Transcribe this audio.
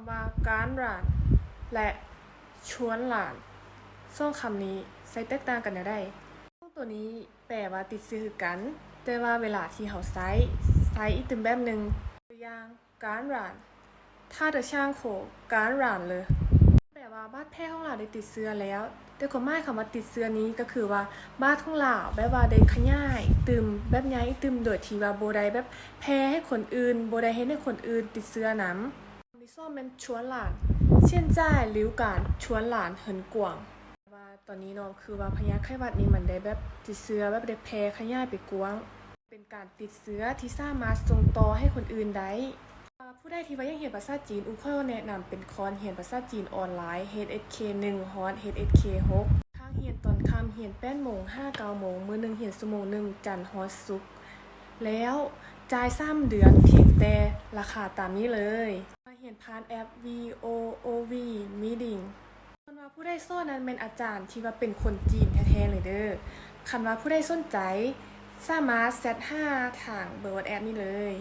ำว่าการหลาน และชวนหลานสองคำนี้ใช้แตกต่างกันแนวใดตัวนี้แปลว่าติดซื้อกัน แต่ว่าเวลาที่เขาใช้ใช้อีกตึมแบบหนึ่งตัวอย่างการหลาน ถ้าเดช่างโขการหลานเลยแปลว่าบาดแผลของเราได้ติดเชื้อแล้ว แต่ความหมายคำว่าติดเชื้อนี้ก็คือว่าบาดของเราแบบว่าได้ขยายตึมแบบใหญ่ตึมโดยที่ว่าโบได้แบบแพ้ให้คนอื่นโบได้เฮ็ดให้คนอื่นติดเชื้อนํ มีซ่อมเป็นชวนหลานเช่นจ้ายหลิวการชวนหลานเหินกวางว่าตอนนี้เนาะคือว่าพยาไข้หวัดนี้มันได้แบบติดเชื้อแบบได้แพร่ขยายไปกว้าง เป็นการติดเชื้อที่สามารถส่งต่อให้คนอื่นได้ผู้ใดที่ว่ายังเรียนภาษาจีนอูค่อยแนะนำเป็นคอร์สเรียนภาษาจีนออนไลน์ HSK 1ฮอต HSK 6ทางเรียนตอนค่ำเรียน8โมง5 9โมงมื้อหนึงเรียนชั่วโมงหนึงจันทร์ฮอดศุกร์แล้วจ่าย3เดือนเพียงแต่ราคาตามนี้เลย เห็นผ่านแอป VOOV Meeting คนว่าผู้ได้สอนนั้นเป็นอาจารย์ที่ว่าเป็นคนจีนแท้ๆเลยเด้อคันว่าผู้ได้สนใจ สามารถแซด5ทางเบอร์วอทแอปนี้เลย